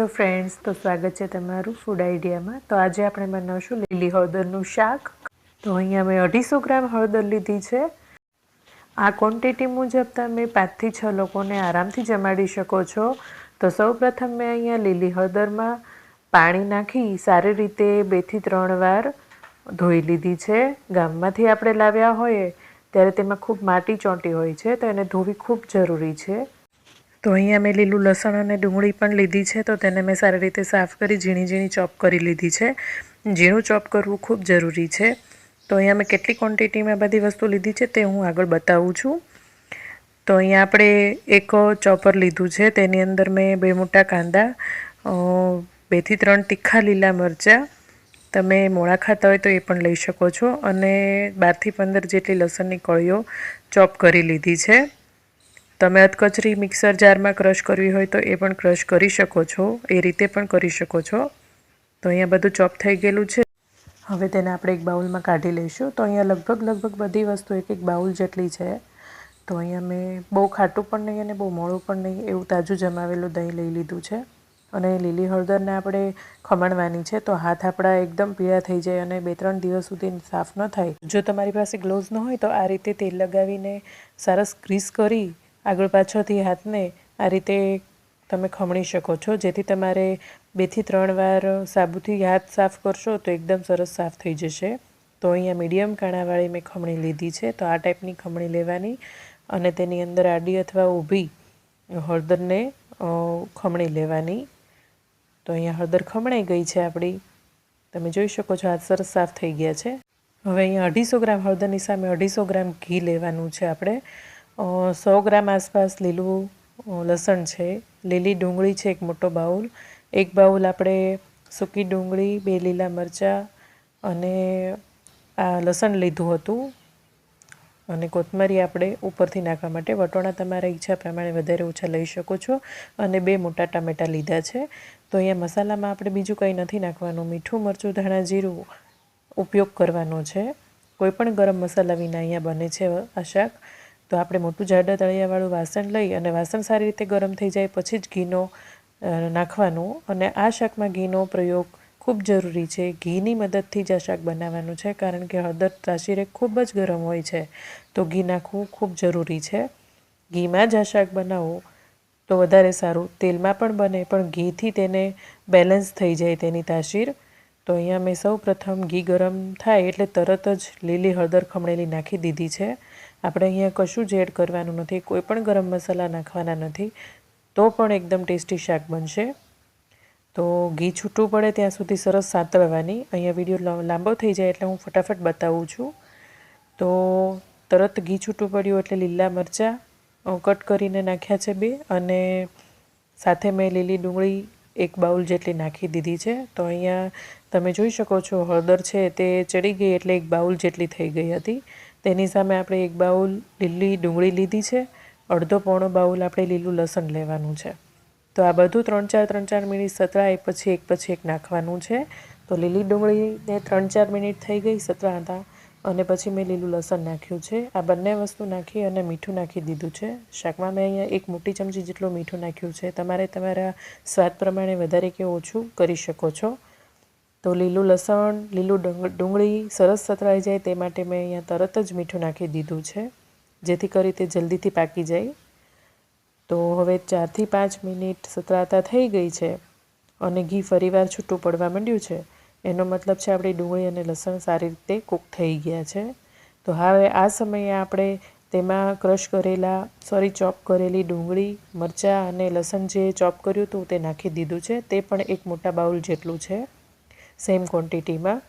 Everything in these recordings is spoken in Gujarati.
હેલો ફ્રેન્ડ્સ, તો સ્વાગત છે તમારું ફૂડ આઈડિયામાં તો આજે આપણે બનાવશું લીલી હળદરનું શાક. તો અહીંયા મેં અઢીસો ગ્રામ હળદર લીધી છે. આ ક્વોન્ટિટી મુજબ તમે પાંચથી છ લોકોને આરામથી જમાડી શકો છો. તો સૌ પ્રથમ મેં અહીંયા લીલી હળદરમાં પાણી નાખી સારી રીતે બેથી ત્રણ વાર ધોઈ લીધી છે. ગામમાંથી આપણે લાવ્યા હોઈએ ત્યારે તેમાં ખૂબ માટી ચોંટી હોય છે, તો એને ધોવી ખૂબ જરૂરી છે. તો અહીંયા મેં લીલું લસણ અને ડુંગળી પણ લીધી છે, તો તેને મેં સારી રીતે સાફ કરી ઝીણી ઝીણી ચોપ કરી લીધી છે. ઝીણું ચોપ કરવું ખૂબ જરૂરી છે. તો અહીંયા મેં કેટલી ક્વોન્ટિટીમાં બધી વસ્તુ લીધી છે તે હું આગળ બતાવું છું. તો અહીંયા આપણે એક ચોપર લીધું છે, તેની અંદર મેં બે મોટા કાંદા બેથી ત્રણ તીખા લીલા મરચાં, તમે મોળા ખાતા હોય તો એ પણ લઈ શકો છો, અને બારથી પંદર જેટલી લસણની કળીઓ ચોપ કરી લીધી છે. તમે અધકચરી મિક્સર જારમાં ક્રશ કરવી હોય તો એ પણ ક્રશ કરી શકો છો, એ રીતે પણ કરી શકો છો. તો અહીંયા બધું ચોપ થઈ ગયેલું છે. હવે તેને આપણે એક બાઉલમાં કાઢી લઈશું. તો અહીંયા લગભગ લગભગ બધી વસ્તુ એક એક બાઉલ જેટલી છે. તો અહીંયા મેં બહુ ખાટું પણ નહીં અને બહુ મોડું પણ નહીં, એવું તાજું જમાવેલું દહીં લઈ લીધું છે. અને લીલી હળદરને આપણે ખમણવાની છે. તો હાથ આપણા એકદમ પીળા થઈ જાય અને બે ત્રણ દિવસ સુધી સાફ ન થાય. જો તમારી પાસે ગ્લોવ્સ ન હોય તો આ રીતે તેલ લગાવીને સરસ ગ્રીસ કરી આગળ પાછળથી હાથને આ રીતે તમે ખમણી શકો છો. જેથી તમારે બેથી ત્રણ વાર સાબુથી હાથ સાફ કરશો તો એકદમ સરસ સાફ થઈ જશે. તો અહીંયા મીડિયમ કાણાવાળી મેં ખમણી લીધી છે. તો આ ટાઈપની ખમણી લેવાની અને તેની અંદર આડી અથવા ઊભી હળદરને ખમણી લેવાની. તો અહીંયા હળદર ખમણાઈ ગઈ છે આપણી. તમે જોઈ શકો છો હાથ સરસ સાફ થઈ ગયા છે. હવે અહીંયા અઢીસો ગ્રામ હળદરની સામે અઢીસો ગ્રામ ઘી લેવાનું છે આપણે. સો ગ્રામ આસપાસ લીલું લસણ છે. લીલી ડુંગળી છે એક મોટો બાઉલ. એક બાઉલ આપણે સૂકી ડુંગળી, બે લીલા મરચાં અને આ લસણ લીધું હતું. અને કોથમરી આપણે ઉપરથી નાખવા માટે વટોણા તમારા ઈચ્છા પ્રમાણે વધારે ઓછા લઈ શકો છો અને બે મોટા ટામેટાં લીધા છે. તો અહીંયા મસાલામાં આપણે બીજું કંઈ નથી નાખવાનું. મીઠું, મરચું, ધાણા, જીરું ઉપયોગ કરવાનો છે. કોઈપણ ગરમ મસાલા વિના અહીંયા બને છે આ શાક. તો આપણે મોટું જાડા તળિયાવાળું વાસણ લઈ અને વાસણ સારી રીતે ગરમ થઈ જાય પછી જ ઘીનો નાખવાનું અને આ શાકમાં ઘીનો પ્રયોગ ખૂબ જરૂરી છે. ઘીની મદદથી જ આ શાક બનાવવાનું છે કારણ કે હળદર તાસીરે ખૂબ જ ગરમ હોય છે. તો ઘી નાખવું ખૂબ જરૂરી છે. ઘીમાં જ આ શાક બનાવો તો વધારે સારું. તેલમાં પણ બને પણ ઘીથી તેને બેલેન્સ થઈ જાય તેની તાસીર. તો અહીંયા મેં સૌ પ્રથમ ઘી ગરમ થાય એટલે તરત જ લીલી હળદર ખમણેલી નાખી દીધી છે. આપણે અહીંયા કશું જ એડ કરવાનું નથી, કોઈ પણ ગરમ મસાલા નાખવાના નથી, તો પણ એકદમ ટેસ્ટી શાક બનશે. તો ઘી છૂટું પડે ત્યાં સુધી સરસ સાતળવાની અહીંયા વીડિયો લાંબો થઈ જાય એટલે હું ફટાફટ બતાવું છું. તો તરત ઘી છૂટું પડ્યું એટલે લીલા મરચાં કટ કરીને નાખ્યા છે બે અને સાથે મેં લીલી ડુંગળી એક બાઉલ જેટલી નાખી દીધી છે. તો અહીંયા તમે જોઈ શકો છો હળદર છે તે ચડી ગઈ એટલે એક બાઉલ જેટલી થઈ ગઈ હતી. તેની સામે આપણે એક બાઉલ લીલી ડુંગળી લીધી છે. અડધો પોણો બાઉલ આપણે લીલું લસણ લેવાનું છે. તો આ બધું ત્રણ ચાર ત્રણ ચાર મિનિટ સતળાય પછી એક પછી એક નાખવાનું છે. તો લીલી ડુંગળીને ત્રણ ચાર મિનિટ થઈ ગઈ સતળાતા અને પછી મેં લીલું લસણ નાખ્યું છે. આ બંને વસ્તુ નાખી અને મીઠું નાખી દીધું છે. શાકમાં મેં અહીંયા એક મોટી ચમચી જેટલું મીઠું નાખ્યું છે. તમારે તમારા સ્વાદ પ્રમાણે વધારે કે ઓછું કરી શકો છો. તો લીલું લસણ, લીલું ડુંગળી સરસ સતરાઈ જાય તે માટે મેં અહીંયા તરત જ મીઠું નાખી દીધું છે, જેથી કરી તે જલ્દીથી પાકી જાય. તો હવે ચારથી પાંચ મિનિટ સતરાતા થઈ ગઈ છે અને ઘી ફરીવાર છૂટું પડવા માંડ્યું છે. એનો મતલબ છે આપણી ડુંગળી અને લસણ સારી રીતે કૂક થઈ ગયા છે. તો હવે આ સમયે આપણે તેમાં ક્રશ કરેલા, સોરી, ચોપ કરેલી ડુંગળી, મરચાં અને લસણ જે ચોપ કર્યું હતું તે નાખી દીધું છે. તે પણ એક મોટા બાઉલ જેટલું છે. સેમ ક્વોન્ટિટીમાં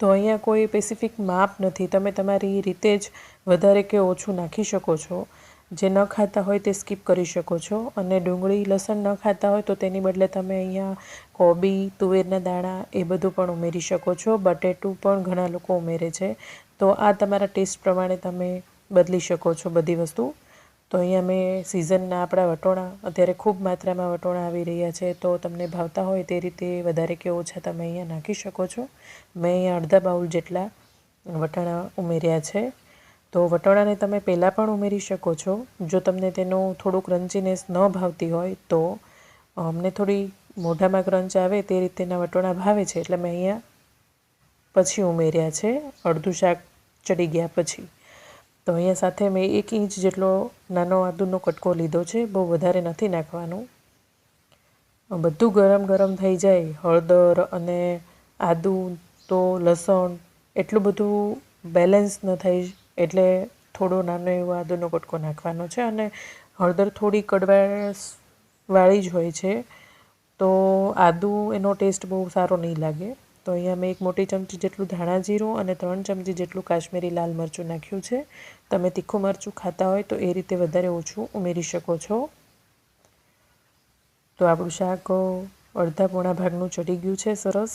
તો અહીંયા કોઈ સ્પેસિફિક માપ નથી. તમે તમારી રીતે જ વધારે કે ઓછું નાખી શકો છો. જે ન ખાતા હોય તે સ્કીપ કરી શકો છો. અને ડુંગળી, લસણ ન ખાતા હોય તો તેની બદલે તમે અહીંયા કોબી, તુવેરના દાણા એ બધું પણ ઉમેરી શકો છો. બટેટું પણ ઘણા લોકો ઉમેરે છે. તો આ તમારા ટેસ્ટ પ્રમાણે તમે બદલી શકો છો બધી વસ્તુ. તો અહીંયા મેં સિઝનના આપણા વટોણા, અત્યારે ખૂબ માત્રામાં વટોણા આવી રહ્યા છે, તો તમને ભાવતા હોય તે રીતે વધારે કે ઓછા તમે અહીંયા નાખી શકો છો. મેં અહીંયા અડધા બાઉલ જેટલા વટાણા ઉમેર્યા છે. તો વટાણાને તમે પહેલાં પણ ઉમેરી શકો છો. જો તમને તેનું થોડુંક ક્રન્ચીનેસ ન ભાવતી હોય, તો અમને થોડી મોઢામાં ક્રંચ આવે તે રીતેના વટોણા ભાવે છે, એટલે મેં અહીંયા પછી ઉમેર્યા છે. અડધું શાક ચડી ગયા પછી. તો અહીંયા સાથે મેં એક ઇંચ જેટલો નાનો આદુનો કટકો લીધો છે, બહુ વધારે નથી નાખવાનું. બધું ગરમ ગરમ થઈ જાય, હળદર અને આદુ તો લસણ એટલું બધું બેલેન્સ ન થઈ એટલે થોડો નાનો એવો આદુનો કટકો નાખવાનો છે અને હળદર થોડી કડવાશ વાળી જ હોય છે. તો આદુ એનો ટેસ્ટ બહુ સારો નહીં લાગે. તો અહીંયા મેં એક મોટી ચમચી જેટલું ધાણા જીરું અને ત્રણ ચમચી જેટલું કાશ્મીરી લાલ મરચું નાખ્યું છે. તમે તીખું મરચું ખાતા હોય તો એ રીતે વધારે ઓછું ઉમેરી શકો છો. તો આપણું શાક અડધા પોણા ભાગનું ચડી ગયું છે સરસ.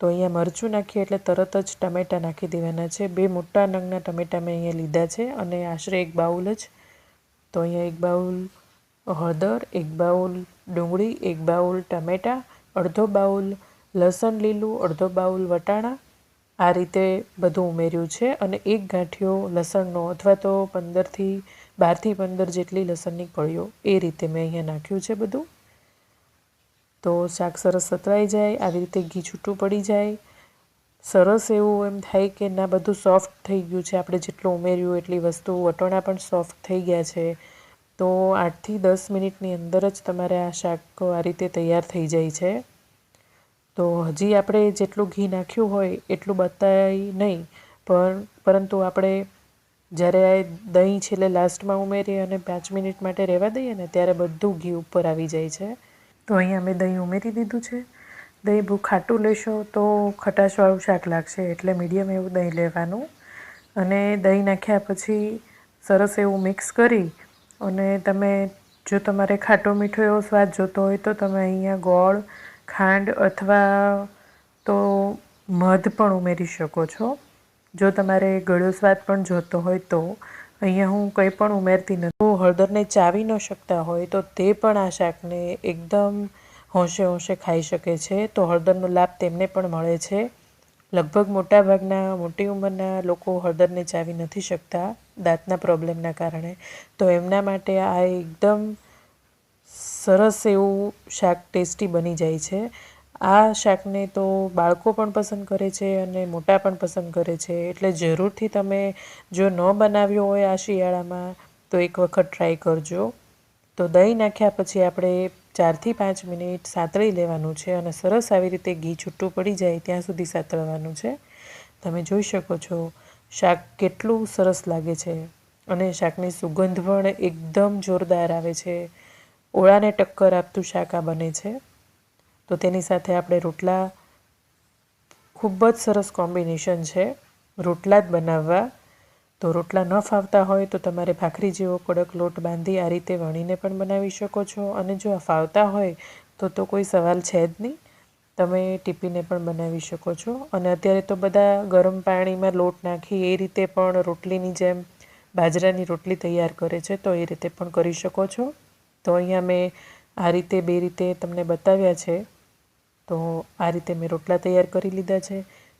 તો અહીંયા મરચું નાખીએ એટલે તરત જ ટમેટાં નાખી દેવાના છે. બે મોટા નંગના ટમેટાં મેં અહીંયા લીધા છે અને આશરે એક બાઉલ જ. તો અહીંયા એક બાઉલ હળદર, એક બાઉલ ડુંગળી, એક બાઉલ ટમેટાં, અડધો બાઉલ લસણ, લીલું, અડધો બાઉલ વટાણા, આ રીતે બધું ઉમેર્યું છે અને એક ગાંઠિયો લસણનો અથવા તો પંદરથી, બારથી પંદર જેટલી લસણની કળીઓ એ રીતે મેં અહીંયા નાખ્યું છે બધું. તો શાક સરસ સતરાઈ જાય, આવી રીતે ઘી છૂટું પડી જાય. સરસ એવું એમ થાય કે ના, બધું સોફ્ટ થઈ ગયું છે. આપણે જેટલું ઉમેર્યું એટલી વસ્તુ વટોણા પણ સોફ્ટ થઈ ગયા છે. તો આઠથી દસ મિનિટની અંદર જ તમારે આ શાક આ રીતે તૈયાર થઈ જાય છે. તો હજી આપણે જેટલું ઘી નાખ્યું હોય એટલું બતાય નહીં, પણ પરંતુ આપણે જ્યારે દહીં છેલ્લે લાસ્ટમાં ઉમેરી અને પાંચ મિનિટ માટે રહેવા દઈએ ને, ત્યારે બધું ઘી ઉપર આવી જાય છે. તો અહીંયા મેં દહીં ઉમેરી દીધું છે. દહીં બહુ ખાટું લેશો તો ખટાશવાળું શાક લાગશે, એટલે મીડિયમ એવું દહીં લેવાનું. અને દહીં નાખ્યા પછી સરસ એવું મિક્સ કરી અને તમે જો તમારે ખાટો મીઠો એવો સ્વાદ જોતો હોય તો તમે અહીંયા ગોળ ખાંડ અથવા તો મધ પણ ઉમેરી શકો છો. જો તમારે ગળ્યો સ્વાદ પણ જોતો હોય તો અહીંયા હું કંઈ પણ ઉમેરતી નથી. હળદરને ચાવી ન શકતા હોય તો તે પણ આ શાકને એકદમ હોંશે હોંશે ખાઈ શકે છે. તો હળદરનો લાભ તેમને પણ મળે છે. લગભગ મોટાભાગના, મોટી ઉંમરના લોકો હળદરને ચાવી નથી શકતા દાંતના પ્રોબ્લેમના કારણે. તો એમના માટે આ એકદમ સરસ એવું શાક ટેસ્ટી બની જાય છે. આ શાકને તો બાળકો પણ પસંદ કરે છે અને મોટા પણ પસંદ કરે છે. એટલે જરૂરથી તમે જો ન બનાવ્યો હોય આ શિયાળામાં, તો એક વખત ટ્રાય કરજો. તો દહીં નાખ્યા પછી આપણે ચારથી પાંચ મિનિટ સાતળી લેવાનું છે અને સરસ આવી રીતે ઘી છૂટું પડી જાય ત્યાં સુધી સાતળવાનું છે. તમે જોઈ શકો છો, શાક કેટલું સરસ લાગે છે અને શાકની સુગંધ પણ એકદમ જોરદાર આવે છે. ઓળાને ટક્કર આપતું શાક આ બને છે. તો તેની સાથે આપણે રોટલા ખૂબ જ સરસ કોમ્બિનેશન છે. રોટલા જ બનાવવા. તો રોટલા ન ફાવતા હોય તો તમારે ભાખરી જેવો કડક લોટ બાંધી આ રીતે વણીને પણ બનાવી શકો છો. અને જો આ ફાવતા હોય તો તો કોઈ સવાલ છે જ નહીં. તમે ટીપીને પણ બનાવી શકો છો. અને અત્યારે તો બધા ગરમ પાણીમાં લોટ નાખી એ રીતે પણ રોટલીની જેમ બાજરાની રોટલી તૈયાર કરે છે, તો એ રીતે પણ કરી શકો છો. તો અહીંયા મેં આ રીતે બે રીતે તમને બતાવ્યા છે. તો આ રીતે મેં રોટલા તૈયાર કરી લીધા છે.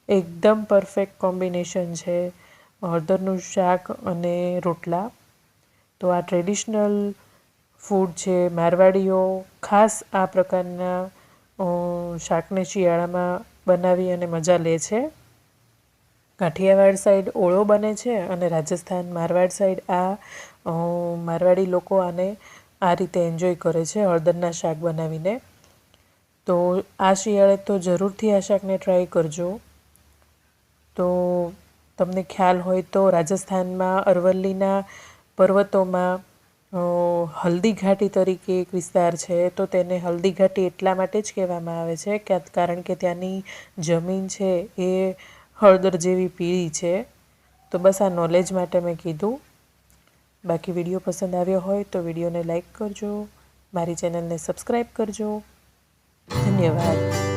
એકદમ પરફેક્ટ કોમ્બિનેશન છે હળદરનું શાક અને રોટલા. તો આ ટ્રેડિશનલ ફૂડ છે, મારવાડીઓ ખાસ આ પ્રકારના શાકને શિયાળામાં બનાવી અને મજા લે છે. કાઠિયાવાડ સાઈડ ઓળો બને છે અને રાજસ્થાન મારવાડ સાઈડ આ મારવાડી લોકો આને આ રીતે એન્જોય કરે છે હળદરના શાક બનાવીને. તો આ શિયાળે તો જરૂરથી આ શાકને ટ્રાય કરજો. તો તમને ખ્યાલ હોય તો રાજસ્થાનમાં અરવલ્લીના પર્વતોમાં હલ્દી ઘાટી તરીકે એક વિસ્તાર છે, તો તેને હલ્દી ઘાટી એટલા માટે જ કહેવામાં આવે છે કે કારણ કે ત્યાંની જમીન છે એ હળદર જેવી પીળી છે. તો બસ આ નોલેજ માટે મેં કીધું. બાકી વીડિયો પસંદ આવ્યો હોય તો વિડીયોને લાઈક કરજો મારી ચેનલને સબસ્ક્રાઈબ કરજો. ધન્યવાદ.